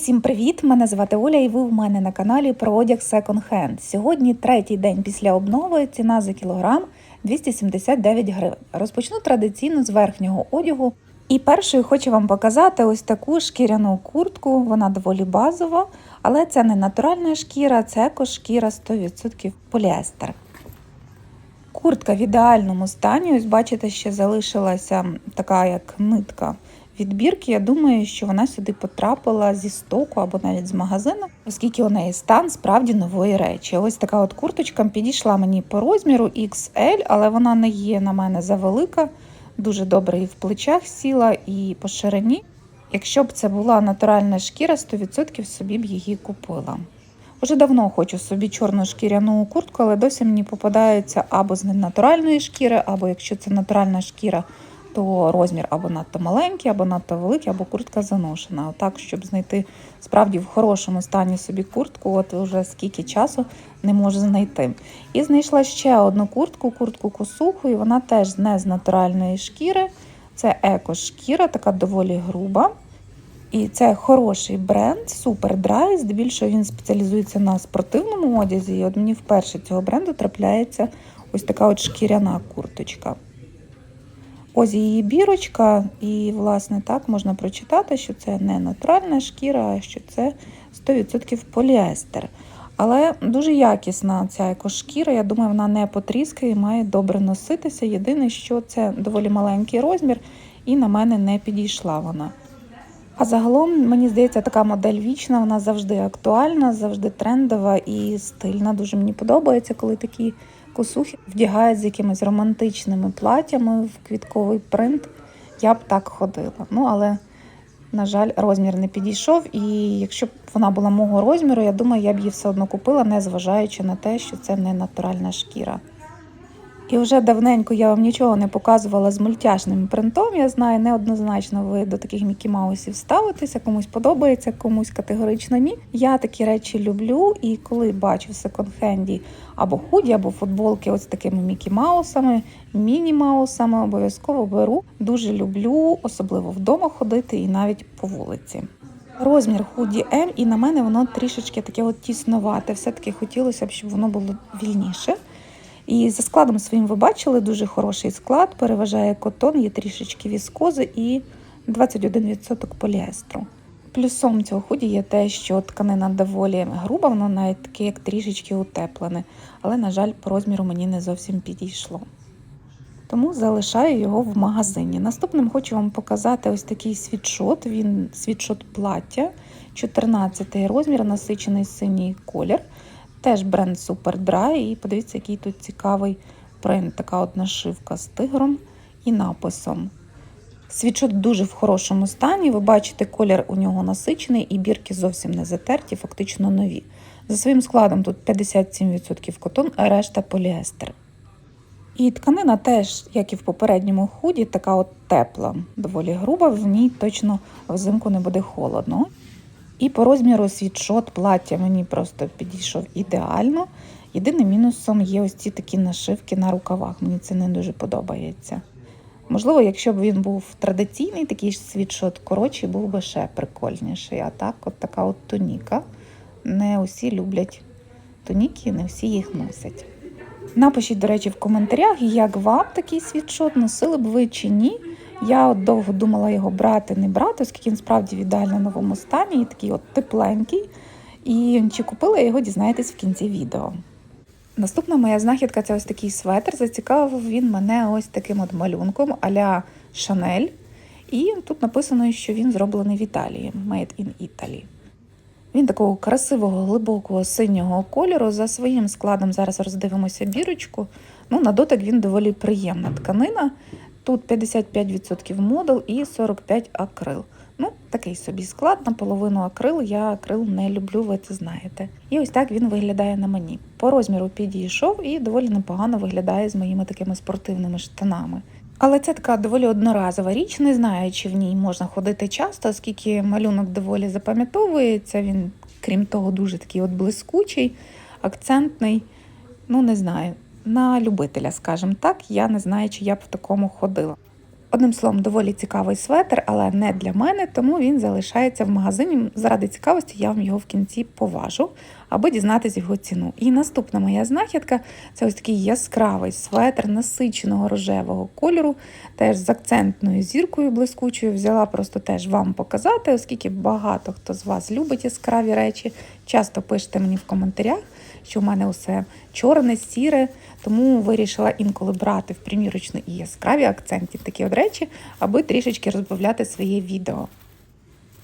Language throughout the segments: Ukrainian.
Усім привіт! Мене звати Оля, і ви в мене на каналі про одяг Second Hand. Сьогодні третій день після обнови. Ціна за кілограм 279 гривень. Розпочну традиційно з верхнього одягу. І першою хочу вам показати ось таку шкіряну куртку. Вона доволі базова, але це не натуральна шкіра, це екошкіра 100% поліестер. Куртка в ідеальному стані. Ось бачите, ще залишилася така як нитка відбірки. Я думаю, що вона сюди потрапила зі стоку або навіть з магазину, оскільки у неї стан справді нової речі. Ось така от курточка підійшла мені по розміру XL, але вона не є на мене завелика. Дуже добре і в плечах сіла, і по ширині. Якщо б це була натуральна шкіра, 100% собі б її купила. Уже давно хочу собі чорну шкіряну куртку, але досі мені попадається або з ненатуральної шкіри, або якщо це натуральна шкіра, то розмір або надто маленький, або надто великий, або куртка заношена. Отак, щоб знайти справді в хорошому стані собі куртку, от вже скільки часу не можу знайти. І знайшла ще одну куртку, куртку косуху, і вона теж не з натуральної шкіри. Це еко-шкіра, така доволі груба. І це хороший бренд, Super Dry. Здебільшого він спеціалізується на спортивному одязі. І от мені вперше цього бренду трапляється ось така от шкіряна курточка. Ось її бірочка, і, власне, так можна прочитати, що це не натуральна шкіра, а що це 100% поліестер. Але дуже якісна ця екошкіра, я думаю, вона не потріскає і має добре носитися. Єдине, що це доволі маленький розмір, і на мене не підійшла вона. А загалом, мені здається, така модель вічна, вона завжди актуальна, завжди трендова і стильна. Дуже мені подобається, коли такі косухи вдягають з якимись романтичними платтями в квітковий принт. Я б так ходила. Ну, але, на жаль, розмір не підійшов. І якщо б вона була мого розміру, я думаю, я б її все одно купила, незважаючи на те, що це не натуральна шкіра. І вже давненько я вам нічого не показувала з мультяшним принтом. Я знаю, неоднозначно ви до таких Мікі Маусів ставитеся, комусь подобається, комусь категорично ні. Я такі речі люблю, і коли бачу в секонд-хенді або худі, або футболки ось такими Мікі Маусами, міні-маусами, обов'язково беру. Дуже люблю, особливо вдома ходити і навіть по вулиці. Розмір худі М, і на мене воно трішечки таке от тісновате. Все-таки хотілося б, щоб воно було вільніше. І за складом своїм ви бачили дуже хороший склад, переважає котон, є трішечки віскози і 21% поліестру. Плюсом цього худі є те, що тканина доволі груба, воно навіть таке, як трішечки утеплене, але, на жаль, по розміру мені не зовсім підійшло. Тому залишаю його в магазині. Наступним хочу вам показати ось такий світшот. Він світшот плаття, 14 розмір, насичений синій колір. Теж бренд Super Dry. І подивіться, який тут цікавий принт. Така от нашивка з тигром і написом. Світшот дуже в хорошому стані. Ви бачите, колір у нього насичений, і бірки зовсім не затерті, фактично нові. За своїм складом тут 57% котон, а решта поліестер. І тканина теж, як і в попередньому худі, така от тепла, доволі груба, в ній точно взимку не буде холодно. І по розміру світшот плаття мені просто підійшов ідеально. Єдиним мінусом є ось ці такі нашивки на рукавах. Мені це не дуже подобається. Можливо, якщо б він був традиційний, такий світшот коротший, був би ще прикольніший. А так, от така от туніка. Не усі люблять туніки, не всі їх носять. Напишіть, до речі, в коментарях, як вам такий світшот, носили б ви чи ні. Я от довго думала його брати, не брати, оскільки він справді в ідеально новому стані і такий от тепленький. І чи купила я його, дізнаєтесь в кінці відео. Наступна моя знахідка це ось такий светр. Зацікавив він мене ось таким от малюнком а-ля Шанель. І тут написано, що він зроблений в Італії, Made in Italy. Він такого красивого, глибокого синього кольору. За своїм складом зараз роздивимося бірочку. Ну, На дотик він доволі приємна тканина. Тут 55% модул і 45 акрил. Ну, такий собі склад, наполовину акрил. Я акрил не люблю, ви це знаєте. І ось так він виглядає на мені. По розміру підійшов і доволі непогано виглядає з моїми такими спортивними штанами. Але це така доволі одноразова річ, не знаю, чи в ній можна ходити часто, оскільки малюнок доволі запам'ятовується. Він, крім того, дуже такий от блискучий, акцентний. Ну, не знаю. На любителя, скажімо так, я не знаю, чи я б в такому ходила. Одним словом, доволі цікавий светр, але не для мене, тому він залишається в магазині. Заради цікавості я вам його в кінці поважу, аби дізнатися його ціну. І наступна моя знахідка це ось такий яскравий светр насиченого рожевого кольору, теж з акцентною зіркою блискучою. Взяла просто теж вам показати, оскільки багато хто з вас любить яскраві речі. Часто пишете мені в коментарях, що в мене усе чорне, сіре, тому вирішила інколи брати в примірочну і яскраві акценти такі от речі, аби трішечки розбавляти своє відео.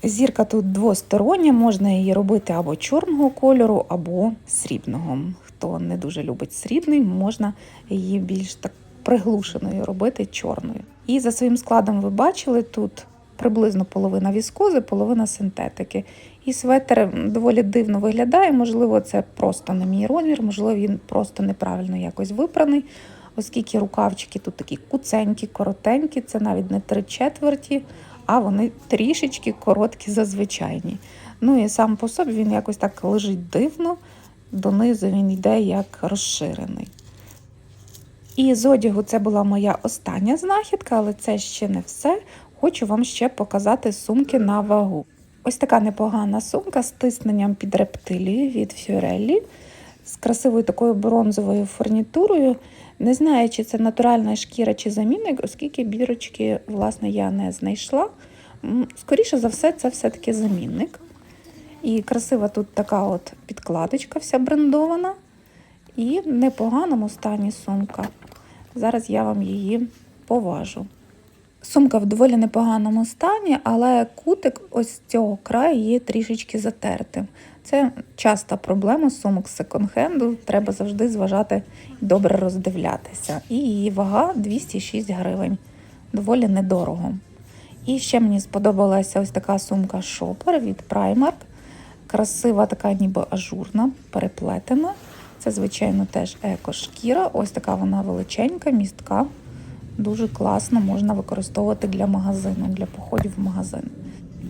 Зірка тут двостороння, можна її робити або чорного кольору, або срібного. Хто не дуже любить срібний, можна її більш так приглушеною робити чорною. І за своїм складом ви бачили тут приблизно половина віскози, половина синтетики. І светр доволі дивно виглядає. Можливо, це просто не мій розмір, можливо, він просто неправильно якось випраний, оскільки рукавчики тут такі куценькі, коротенькі, це навіть не три четверті, а вони трішечки короткі за звичайні. Ну і сам по собі він якось так лежить дивно, донизу він йде як розширений. І з одягу це була моя остання знахідка, але це ще не все. Хочу вам ще показати сумки на вагу. Ось така непогана сумка з тисненням під рептилію від Fiorelli, з красивою такою бронзовою фурнітурою. Не знаю, чи це натуральна шкіра чи замінник, оскільки бірочки, власне, я не знайшла. Скоріше за все, це все-таки замінник. І красива тут така от підкладочка, вся брендована. І в непоганому стані сумка. Зараз я вам її поважу. Сумка в доволі непоганому стані, але кутик ось з цього краю є трішечки затертим. Це часта проблема сумок з секонд-хенду, треба завжди зважати і добре роздивлятися. І її вага 206 гривень, доволі недорого. І ще мені сподобалася ось така сумка шопер від Primark. Красива, така ніби ажурна, переплетена. Це, звичайно, теж еко-шкіра. Ось така вона величенька, містка. Дуже класно можна використовувати для магазину, для походів в магазин.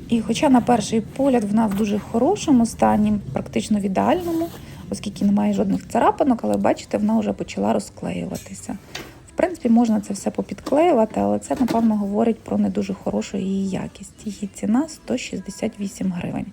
І хоча на перший погляд вона в дуже хорошому стані, практично в ідеальному, оскільки немає жодних царапинок, але бачите, вона вже почала розклеюватися. В принципі, можна це все попідклеювати, але це, напевно, говорить про не дуже хорошу її якість. Її ціна 168 гривень.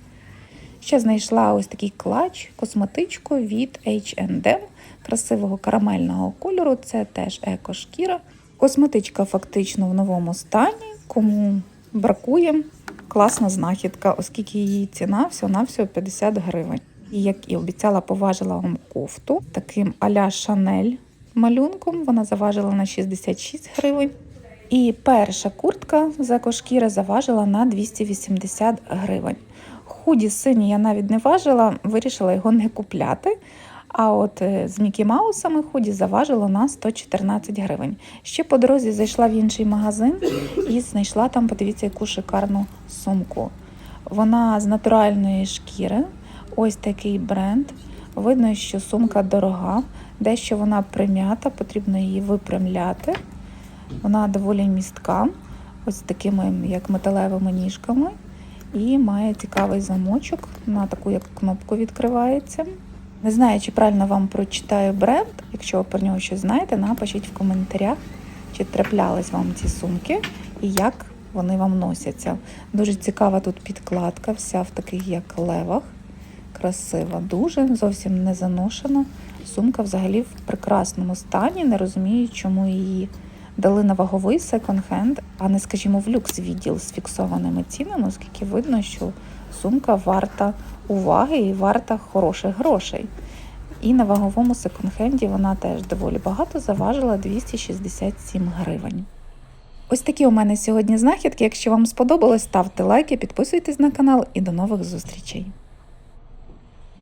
Ще знайшла ось такий клач, косметичку від H&M красивого карамельного кольору. Це теж еко-шкіра. Косметичка фактично в новому стані. Кому бракує, класна знахідка, оскільки її ціна всього-навсього 50 гривень. І як і обіцяла, поважила вам кофту таким а-ля Шанель малюнком. Вона заважила на 66 гривень. І перша куртка з екошкіри заважила на 280 гривень. Худі сині я навіть не важила, вирішила його не купляти. А от е, з Мікі Маусами худі заважило на 114 гривень. Ще по дорозі зайшла в інший магазин і знайшла там, подивіться, яку шикарну сумку. Вона з натуральної шкіри, ось такий бренд. Видно, що сумка дорога, дещо вона прим'ята, потрібно її випрямляти. Вона доволі містка, ось такими як металевими ніжками. І має цікавий замочок, на таку як кнопку відкривається. Не знаю, чи правильно вам прочитаю бренд. Якщо ви про нього щось знаєте, напишіть в коментарях, чи траплялись вам ці сумки і як вони вам носяться. Дуже цікава тут підкладка, вся в таких як левах. Красива, дуже, зовсім не заношена. Сумка взагалі в прекрасному стані. Не розумію, чому її дали на ваговий секонд-хенд, а не, скажімо, в люкс відділ з фіксованими цінами, оскільки видно, що сумка варта уваги і варта хороших грошей. І на ваговому секонд-хенді вона теж доволі багато заважила 267 гривень. Ось такі у мене сьогодні знахідки. Якщо вам сподобалось, ставте лайки, підписуйтесь на канал і до нових зустрічей.